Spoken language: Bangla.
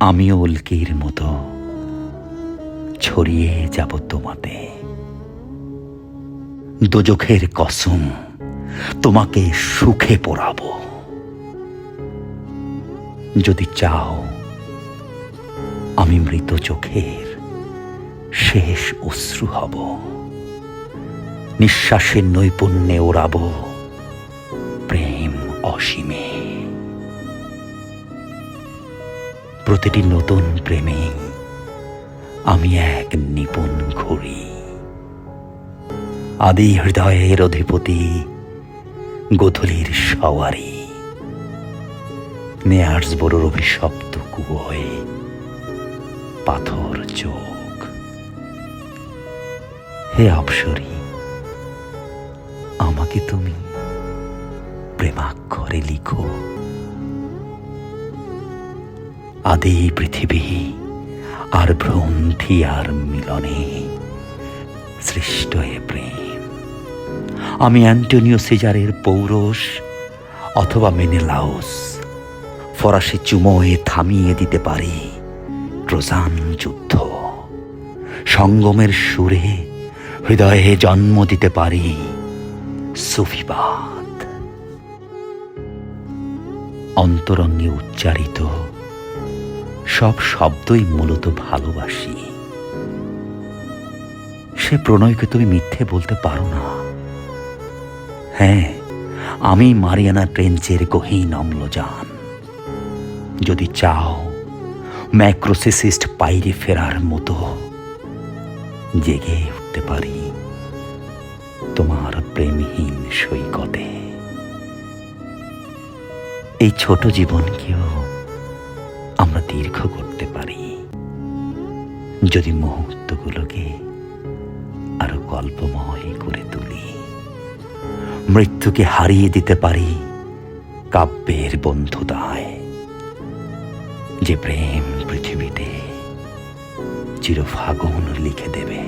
আমিও উল্কির মতো ছড়িয়ে যাব তোমাতে। দোজখের কসম তোমাকে সুখে পড়াবো। যদি চাও আমি মৃত চোখের শেষ অশ্রু হব। নিঃশ্বাসের নৈপুণ্যে ওড়াব প্রেম অসীমে। প্রতিটি নতুন প্রেমে আমি এক নিপুণ ঘড়ি। আদি হৃদয়ের অধিপতি গোধূলির সওয়ারি। নেয়ার্স বড়োর অভিশপ্ত কুয়োয় পাথর চোখ। হে অপসরী, আমাকে তুমি প্রেমাক্ষরে লিখো। আদি পৃথিবী, আর ভ্রন্থি আর মিলনে সৃষ্ট এ প্রেম। আমি অ্যান্টোনিও সিজারের পৌরষ, অথবা মেনেলাউস, ফরাসি চুমোয়ে থামিয়ে দিতে পারি ট্রোজান যুদ্ধ। সঙ্গমের সুরে হৃদয়ে জন্ম দিতে পারি সুফিবাদ। অন্তরঙ্গে উচ্চারিত সব শব্দই মূলত ভালোবাসি। সে প্রণয়কে তুমি মিথ্যে বলতে পারো না। হ্যাঁ আমি মারিয়ানা ট্রেঞ্চের গহীন অম্লজান। যদি চাও, ম্যাক্রোসিসিস্ট পাইরে ফেরার মতো জেগে উঠতে পারি তোমার প্রেমহীন সৈকতে। এই ছোট জীবনকেও আমরা দীর্ঘ করতে পারি। যদি মুহূর্তগুলোকে আরও গল্পময় করে তুলি, মৃত্যুকে হারিয়ে দিতে পারি কাব্যের বন্ধুতায়, যে প্রেম পৃথিবীতে চিরফাগুন লিখে দেবে।